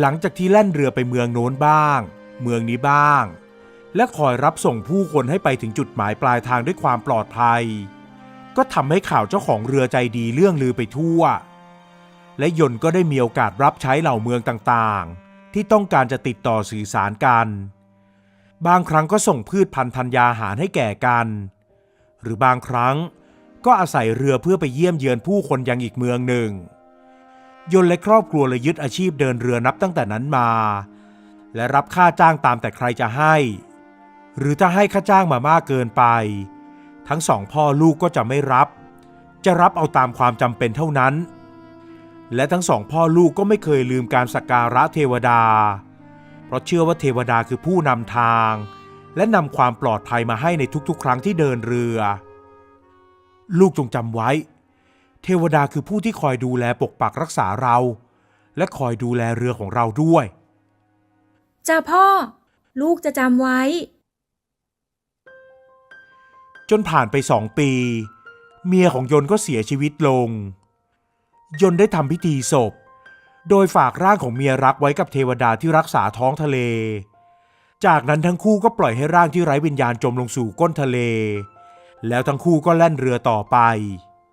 หลังจากที่แล่นเรือไปเมืองโน้นบ้าง เมืองนี้บ้าง และคอยรับส่งผู้คนให้ไปถึงจุดหมายปลายทางด้วยความปลอดภัย ก็ทำให้ข่าวเจ้าของเรือใจดีเรื่องลือไปทั่ว และยนต์ก็ได้มีโอกาสรับใช้เหล่าเมืองต่างๆ ที่ต้องการจะติดต่อสื่อสารกัน บางครั้งก็ส่งพืชพันธุ์ธัญญาหารให้แก่กัน หรือบางครั้งก็อาศัยเรือเพื่อไปเยี่ยมเยือนผู้คนยังอีกเมืองหนึ่ง ยนต์และครอบครัวเลยยึดอาชีพเดินเรือนับตั้งแต่นั้นมา และรับค่าจ้างตามแต่ใครจะให้ หรือถ้าให้ค่าจ้างมามากเกินไป ทั้งสองพ่อลูกก็จะไม่รับ จะรับเอาตามความจำเป็นเท่านั้น และทั้งสองพ่อลูกก็ไม่เคยลืมการสักการะเทวดา เพราะเชื่อว่าเทวดาคือผู้นำทาง และนำความปลอดภัยมาให้ในทุกๆ ครั้งที่เดินเรือ ลูกจงจำไว้ เทวดาคือผู้ที่คอยดูแลปกปักรักษาเรา และคอยดูแลเรือของเราด้วย จ้าพ่อ ลูกจะจำไว้ จนผ่านไปสองปี เมียของยนต์ก็เสียชีวิตลง ยนต์ได้ทำพิธีศพ โดยฝากร่างของเมียรักไว้กับเทวดาที่รักษาท้องทะเล จากนั้นทั้งคู่ก็ปล่อยให้ร่างที่ไร้วิญญาณจมลงสู่ก้นทะเล แล้วทั้งคู่ก็แล่นเรือต่อไป